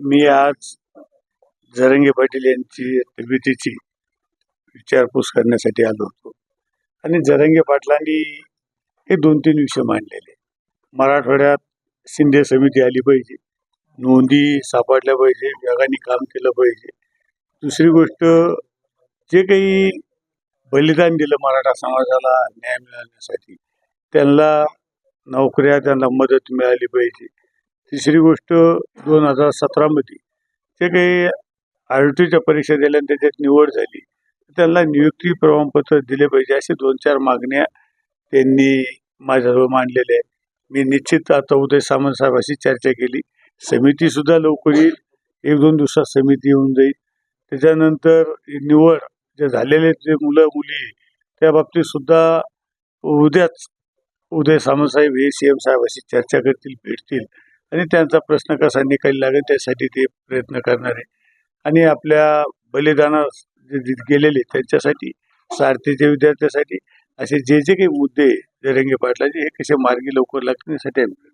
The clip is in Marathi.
मी आज जरंगे पाटील यांची तब्येतीची विचारपूस करण्यासाठी आलो होतो. आणि जरंगे पाटलांनी हे दोन तीन विषय मांडलेले. मराठवाड्यात शिंदे समिती आली पाहिजे नोंदी सापडल्या पाहिजे वेगाने काम केलं पाहिजे. दुसरी गोष्ट जे काही बलिदान दिलं मराठा समाजाला न्याय मिळवण्यासाठी त्यांना नोकऱ्या त्यांना मदत मिळाली पाहिजे. तिसरी गोष्ट दोन हजार सतरामध्ये जे काही आर टीच्या परीक्षा दिल्या आणि त्याच्यात निवड झाली त्यांना नियुक्ती प्रमाणपत्र दिले पाहिजे असे दोन चार मागण्या त्यांनी माझ्याजवळ मांडलेल्या आहेत. मी निश्चित आता उदय सामंत साहेबाशी चर्चा केली. समितीसुद्धा लवकर येईल. एक दोन दिवसात समिती येऊन जाईल. त्याच्यानंतर निवड जे झालेले जे मुलं मुली त्या बाबतीत सुद्धा उद्याच उदय सामंत साहेब हे सी एम साहेबाशी चर्चा करतील भेटतील. आणि त्यांचा प्रश्न कसा निकाली लागेल त्यासाठी ते प्रयत्न करणार आहे. आणि आपल्या बलिदानास जे गेलेले त्यांच्यासाठी सारथीच्या विद्यार्थ्यासाठी असे जे जे काही मुद्दे जरंगे पाटलाचे हे कसे मार्गी लवकर लागतील यासाठी आम्ही